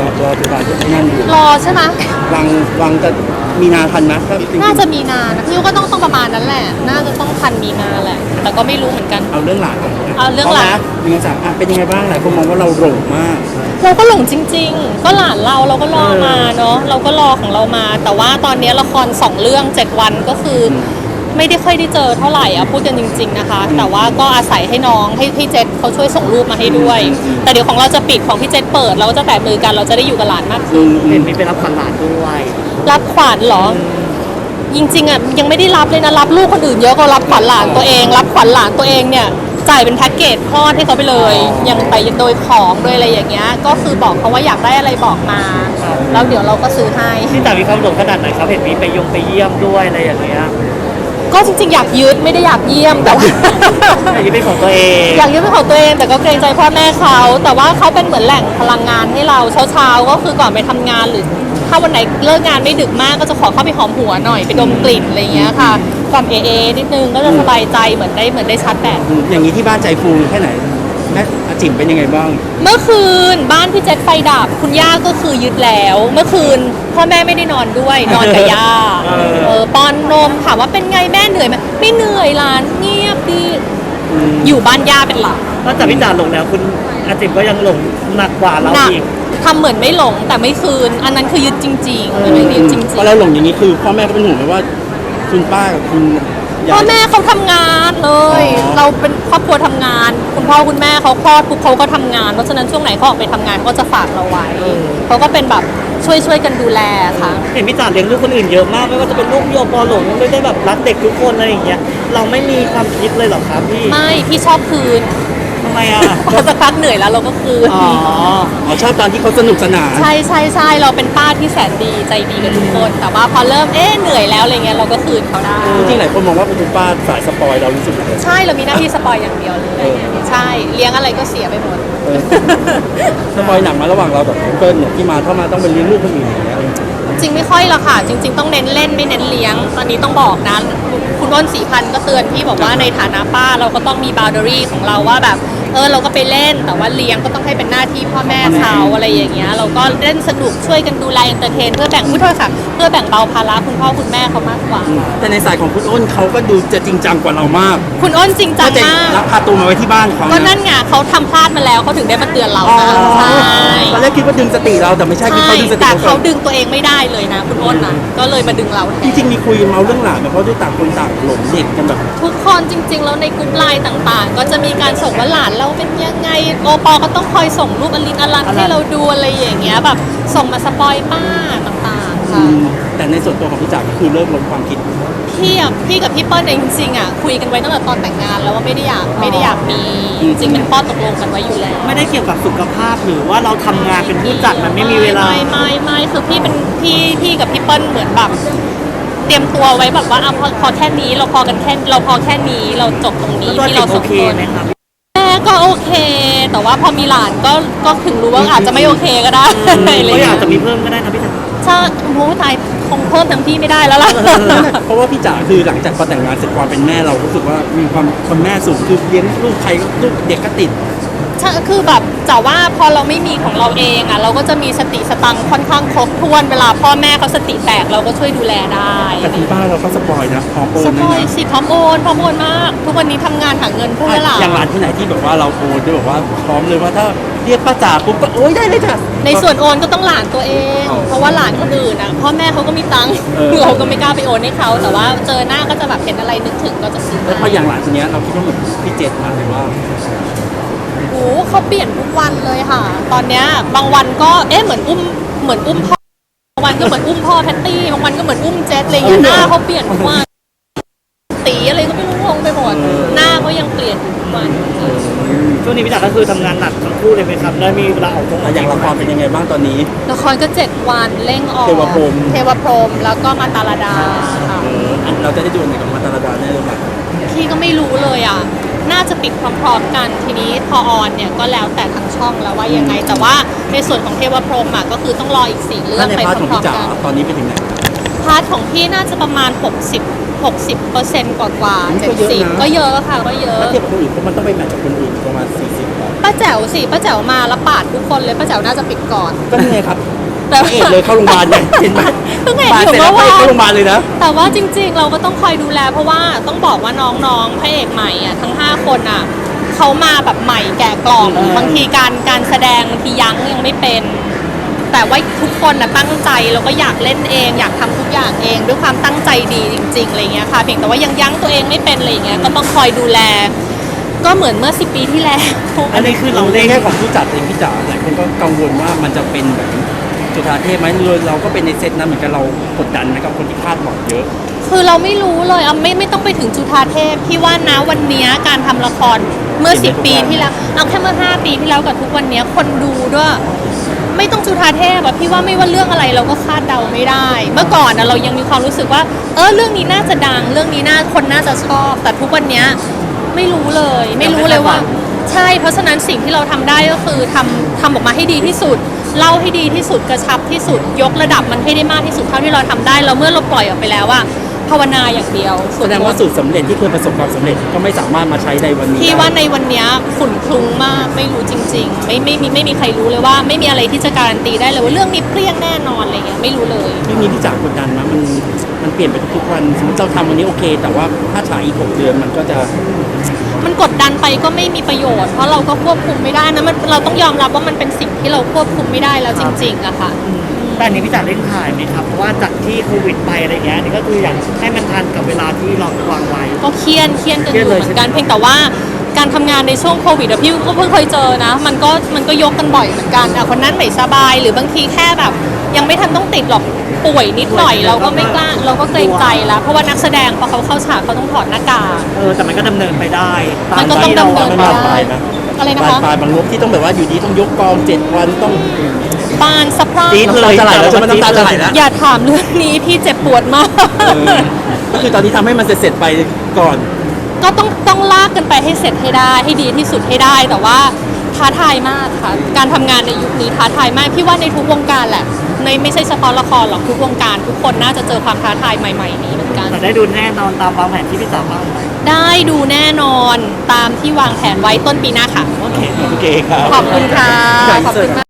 รอตุลาจะนั่นอยู่รอใช่ไหมวังวังจะมีนาทันไหมถ้าจริงๆน่าจะมีนานะพี่ว่าก็ต้องต้องประมาณนั้นแหละ น่าจะต้องทันมีนาแหละ แต่ก็ไม่รู้เหมือนกัน เอาเรื่องหลานก่อนนะเอาเรื่องหลานพะมีคำสั่งอะเป็นยังไงบ้างหลายคนมองว่าเราหลงมาก เราก็หลงจริง ๆ ก็หลานเราเราก็รอมาเนาะเราก็รอของเรามา แต่ว่าตอนนี้ละครสองเรื่องเจ็ดวันก็คืออ ไม่ได้ค่อยได้เจอเท่าไหร่อะพูดกันจริง ๆนะคะ แต่ว่าก็อาศัยให้น้องให้พี่เจษเขาช่วยส่งรูปมาให้ด้วย แต่เดี๋ยวของเราจะปิดของพี่เจษเปิดเราก็จะแตะมือกันเราจะได้อยู่กับหลานมากขึ้นเห็นมีไปรับขวัญหลานด้วยรับขวัญเหรอจริงๆอะยังไม่ได้รับเลยนะรับลูกคนอื่นเยอะกว่ารับขวัญหลานตัวเอง รับขวัญหลานตัวเองเนี่ยจ่ายเป็นแพ็กเกจคลอดให้เขาไปเลย ยังไปโดยของโดยอะไรอย่างเงี้ย ก็คือบอกเขาว่าอยากได้อะไรบอกมา แล้วเดี๋ยวเราก็ซื้อให้พี่จ๋ามีความหลงขนาดไหนครับเห็นมีไปยงไปเยี่ยมด้วยอะไรอย่างเงี้ย ก็จริงๆ อยากยึดไม่ได้อยากเยี่ยมแต่ว่า อันนี้เป็นของตัวเองอยากยึดเป็นของตัวเองแต่ก็เกรงใจพ่อแม่เขา แต่ว่าเขาเป็นเหมือนแหล่งพลังงานให้เราเช้าๆก็คือก่อนไปทำงานหรือ ถ้าวันไหนเลิกงานไม่ดึกมากก็จะขอเข้าไปหอมหัวหน่อยไปดมกลิ่นอะไรอย่างเงี้ยค่ะความเอเอนิดนึงก็จะสบายใจเหมือนได้เหมือนได้ชาร์จแบต อืมอย่างนี้ที่บ้านใจฟูแค่ไหน แม่อาจิ๋มเป็นยังไงบ้าง เมื่อคืนบ้านพี่เจษไฟดับ คุณย่าก็คือยึดแล้ว เมื่อคืนพ่อแม่ไม่ได้นอนด้วย นอนกับย่าเออ เออป้อนนมถามว่าเป็นไงแม่เหนื่อยไหมไม่เหนื่อยหลานเงียบดีอยู่บ้านย่าเป็นหลักนอกจากพี่จ๋าหลงแล้วคุณอาจิมก็ยังหลงหนักกว่าเราหนักอีกทำเหมือนไม่หลงแต่ไม่คืน อันนั้นคือยึดจริงๆอันนั้นยึดจริงพอเราหลงอย่างนี้คือพ่อแม่ก็เป็นห่วงไหมว่า คุณป้ากับคุณๆยา พ่อยแม่เขาทำงานเลยอ๋อเราเป็นครอบครัวทำงาน คุณพ่อคุณแม่เขาคลอดปุ๊บเขาก็ทำงาน เพราะฉะนั้นช่วงไหนเขาออกไปทำงานเขาก็จะฝากเราไว้เขาก็เป็นแบบช่วยช่วยๆกันดูแลค่ะ เห็นพี่จ๋าเลี้ยงลูกคนอื่นเยอะมากไม่ว่าจะเป็นลูกโยปอหลงไม่ได้แบบรักเด็กทุกคนอะไรอย่างเงี้ยเราไม่มีความคิดเลยเหรอครับพี่ ไม่ พี่ชอบคืน ทำไมอะพอสักพักเหนื่อยแล้วเราก็คืน อ๋ออ๋อชอบตอนที่เขาสนุกสนานใช่ใช่ใช่เราเป็นป้าที่แสนดีใจดีกับทุกคน แต่ว่าพอเริ่มเอ๊ะเหนื่อยแล้วอะไรเงี้ยเราก็คืนเขาได้ จริงๆหลายคนมองว่าคุณป้าสายสปอยเรารู้สึกยังไง ใช่เรามีหน้าที่สปอยอย่างเดียวเลยเออใช่เลี้ยงอะไรก็เสียไปหมด เออ สปอยหนักมาระหว่างเรากับเปิ้ลเนี่ยที่มาเข้ามาต้องเป็นเลี้ยงลูกคนอื่น จริงไม่ค่อยละค่ะ จริง ๆ ต้องเน้นเล่นไม่เน้นเลี้ยง ตอนนี้ต้องบอกนะ คุณอ้นสีพันก็เตือนพี่บอกว่าในฐานะป้าเราก็ต้องมีบ o ว d ด r y ของเราว่าแบบเออเราก็ไปเล่นแต่ว่าเลี้ยงก็ต้องให้เป็นหน้าที่พ่อแม่เขาอะไรอย่างเงี้ยเราก็เล่นสนุกช่วยกันดูแลเอนเตอร์เทนเพื่อแบ่งผู้โทษค่ะเพื่อแบ่งเบาภาระคุณพ่อคุณแม่เขามากกว่า แต่ในสายของคุณอ้นเขาก็ดูจะจริงจังกว่าเรามาก คุณอ้นจริงจังก็จะมากรับพาตัวมาไว้ที่บ้านเขาก็นะนั่นไงเขาทำพลาดมาแล้วเขาถึงได้มาเตือนเราอ๋อนะใช่ตอนแรกคิดว่าดึงสติเราแต่ไม่ใช่คือใช่เขาดึงสติแต่เราเขาก่อนดึงตัวเองไม่ได้เลยนะ คุณอ้นนะก็เลยมาดึงเราแทจน ริงๆมีคุยเมาเรื่องหลานแบบเพราะด้วยต่างคนต่างหลงเด็กกันแบบ ทุกคนจริงๆ แล้วในกลุ่มไลน์ต่างๆ ก็จะมีการส่งว่าหลานเราเป็นยังไงโอปอก็ต้องคอยส่งรูปอลินอลันให้เราดูอะไรอย่างเงี้ยแบบส่งมาสปอยป้าต่างๆค่ะ แต่ในส่วนตัวของพี่จ๋าก็คือเริ่มลดความคิด พี่อะพี่กับพี่เปิ้ลเองจริงๆอะคุยกันไว้ตั้งแต่ตอนแต่งงานแล้วว่าไม่ได้อยากไม่ได้อยากมีจริงๆเป็นข้อตกลงกันไว้อยู่แล้ว ไม่ได้เกี่ยวกับสุขภาพหรือว่าเราทำงานเป็นผู้จัดมันไม่มีเวลา ไม่ไม่ไม่คือพี่เป็นพี่พี่กับพี่เปิ้ลเหมือนแบบเตรียมตัวไว้แบบว่าอะพอพอแค่นี้เราพอกันแค่เราพอแค่นี้เราจบตรงนี้แล้วตัวที่เด็เรากสโอองเคคนไหมครับแม่ ก็โอเค แต่ว่าพอมีหลานก็ก็ถึงรู้ว่าอาจจะไม่โอเคก็ได้อะไรอย่างก็อเงี้ยายกจะมีเพิ่มก็ได้นะพี่จ๋าถ้าโอ้โหตายคงเพิ่มทั้งพี่ไม่ได้แล้วล่ะ เพราะว่าพี่จ๋าคือหลังจากพอแต่งงานเสร็จความเป็นแม่เรารู้สึกว่ามีความคนแม่สูงคือเลี้ยงลูกใครก็ลูกเด็กก็ติด ใช่คือแบบแต่ว่าพอเราไม่มีของเราเองอะเราก็จะมีสติสตังค์ค่อนข้างครบถ้วนเวลาพ่อแม่เขาสติแตกเราก็ช่วยดูแลได้แต่คุณป้าเราก็สปอยนะพร้อมโอสนปนะอยนะสิพร้อมโอนพร้อมโอนมาก ทุกวันนี้ทำงานหาเงินเพื่อหลานอย่างร้านที่ไหนที่แบบว่าเราโอนจะแบบว่าพร้อมเลยว่าถ้าเรียกป้าจ๋าปุ๊บก็โอ้ยได้เลยจ้ะ ในส่วนโอนก็ต้องหลานตัวเอง อ๋อเพราะว่าหลานคนอื่นอะพ่อแม่เขาก็มีตังค์เออ เราก็ไม่กล้าไปโอนให้เขาแต่ว่าเจอหน้าก็จะแบบเห็นอะไรนึกถึงก็จะซื้อแล้วพออย่างร้านคนเนี้ยเราคิดว่าเหมือนพี่เจษมากเลยว่าโอ้โห เขาเปลี่ยนทุกวันเลยค่ะ ตอนเนี้ยบางวันก็เอ๊ะเหมือนอุ้มเหมือนอุ้มพ่อบางวันก็เหมือนอุ้มพ่อแพตตี้บางวันก็เหมือนอุ้มเจสอะไรอย่างเงี้ยเอหอน้าเขาเปลี่ยนทุกวันตีอะไรก็ไม่รู้งงไปหมดเออหน้าเขายังเปลี่ยนอยู่ทุกวัน ช่วงนี้พี่จ๋าก็คือทำงานหนักทั้งคู่เลยไหมครับแล้วมีเวลาออกตรงแล้วอย่างละครเป็นยังไงบ้างตอนนี้ ละครก็เจ็ดวันเร่งออก เทวพรหม เทวพรหมแล้วก็มาตาลาดาค่ะเอออันเราจะได้ดูในกับมาตาลาดาแน่เลยค่ะพี่ก็ไม่รู้เลยอะ น่าจะปิดพร้อมๆกันทีนี้พอออนเนี่ยก็แล้วแต่ทางช่องแล้วว่ายังไง แต่ว่าในส่วนของเทวพรหมอะก็คือต้องรออีกสี่เรื่อถ้างในไปพาร์ทของพร้อพี่มจ๋าๆกัน ตอนนี้ไปถึงไหนพาร์ทของพี่น่าจะประมาณ 60 60%กว่ากว่าอืมเจ็ดก็เยสิบอะนะก็เยอะค่ะก็เยอะ ถ้าเทียบกับคนอื่นเพราะมันต้องไปแมทกับคนอื่นประมาณ40บาทป้าแจ๋วสิป้าแจ๋วมาแล้วปาดทุกคนเลยป้าแจ๋วน่าจะปิดก่อน ก็นี่ไงครับ แต่พระเอกเลยเข้าโรงพยาบาลเนี่ยเห็นไหมเพิ่งเห็นปาดอยู่เสร็จแล้วเมื่อไปวานเข้าโรงพยาบาลเลยนะ แต่ว่าจริง ๆ เราก็ต้องคอยดูแล เพราะว่าต้องบอกว่าน้องๆพระเอกใหม่อะทั้ง 5 คนอะเขามาแบบใหม่แก่กล่องเออ บางทีการการแสดงบางทียั้งยังไม่เป็น แต่ว่าทุกคนนะตั้งใจแล้วก็อยากเล่นเอง อยากทำทุกอย่างเองด้วยความตั้งใจดีจริงๆอะไรเงี้ยค่ะเพียงแต่ว่ายังยั้งตัวเองไม่เป็นอะไรเงี้ยก็ต้องคอยดูแล ก็เหมือนเมื่อ10ปีที่แล้ว อันนี้คือเราเราเล่เล่นนแค่ของผู้จัดเองพี่จ๋าหลายคนก็กังวลว่ามันจะเป็นแบบ จุฬาเทพไหมเราก็เป็นในเซตนั้นเหมือนกันเรากดดันไหมกับคนที่คาดหวังเยอะ คือเราไม่รู้เลยอะไม่ไม่ต้องไปถึงจุฑาเทพพี่ว่านะวันเนี้ยการทำละครเมื่อเปลี่ยนไป10 ปีที่แล้วเอาแค่เมื่อ 5 ปีที่แล้วกับทุกวันเนี้ยคนดูด้วย ไม่ต้องจุฑาเทพอะพี่ว่าไม่ว่าเรื่องอะไรเราก็คาดเดาไม่ได้ เมื่อก่อนอะเรายังมีความรู้สึกว่า เออเรื่องนี้น่าจะดัง เรื่องนี้น่าคนน่าจะชอบ แต่ทุกวันเนี้ยไม่รู้เลย ไม่รู้เลยว่า ใช่ เพราะฉะนั้นสิ่งที่เราทำได้ก็คือทำทำออกมาให้ดีที่สุด เล่าให้ดีที่สุดกระชับที่สุดยกระดับมันให้ได้มากที่สุดเท่าที่เราทำได้แล้วเมื่อเราปล่อยออกไปแล้วอะภาวนาอย่างเดียวแสดงว่าสูตรสำเร็จที่เคยประสบความสำเร็จก็ไม่สามารถมาใช้ในวันนี้พี่ได้ว่าในวันเนี้ยฝุ่นคลุ้งมากไม่รู้จริง ๆ ไม่ไม่มีไม่มีใครรู้เลยว่า ไม่มีอะไรที่จะการันตีได้เลยว่าเรื่องนี้เปรี้ยงแน่นอนอะไรเงี้ยไม่รู้เลยที่นี้พี่จ๋ากดดันนะมันมันเปลี่ยนไปทุกๆวันสมมติเราทำวันนี้โอเค แต่ว่าถ้าฉายอีกหกเดือนมันก็จะ มันกดดันไปก็ไม่มีประโยชน์ เพราะเราก็ควบคุมไม่ได้นะมันเราต้องยอมรับว่ามันเป็นสิ่งที่เราควบคุมไม่ได้แล้วจริงๆอะค่ะ แต่อันนี้พี่จ๋าเล่นถ่ายไหมครับเพราะว่าจากที่โควิดไปอะไรเงี้ยนี่ก็คืออยากให้มันทันกับเวลาที่เราวางไว้ ก็เครียดเครียดกันอเครียดยู่เลยเหมือนกันใช่ไหมเพียงแต่ว่าการทำงานในช่วงโควิดอะพี่ก็เพิ่งเคยเจอนะ มันก็มันก็ยกกันบ่อยเหมือนกันอะคนนั้นไม่สบาย หรือบางทีแค่แบบ ยังไม่ทันต้องติดหรอก ป่วยนิดหน่อยเราก็ไม่กล้าเราก็เกรงใจแล้วเพราะว่านักแสดงพอเขาเข้าฉากเขาต้องถอดหน้ากาก เออแต่มันก็ดำเนินไปได้ตามันก็ต้องที่เราดำเนินมันไปบานปลายนะอะไรนะบานคะปลายบางงบที่ต้องแบบว่าอยู่ดีต้องยกกองเจ็ดวันต้องบานสะพรั่งจี๊ดเลย น้ำตาจะไหลแล้วใช่ไหมน้ำตาจะไหลแล้วอย่าถามเรื่องนี้พี่เจ็บปวดมากเออก็คือตอนนี้ทำให้มันเสร็จๆไปก่อน ก็ต้องต้องลากกันไปให้เสร็จให้ได้ให้ดีที่สุดให้ได้ แต่ว่าท้าทายมากค่ะ การทำงานในยุคนี้ท้าทายมากพี่ว่าในทุกวงการแหละ ในไม่ใช่เฉพาะละครหรอกทุกวงการ ทุกคนน่าจะเจอความท้าทายใหม่ ๆ นี้เหมือนกัน แต่ได้ดูแน่นอนตามวางแผนที่พี่จ๋าวางไว้ได้ดูแน่นอนตามที่วางแผนไว้ต้นปีหน้าค่ะ โอเค โอเคครับ ขอบคุณค่ะใหญ่ขอบสุคุดณมาก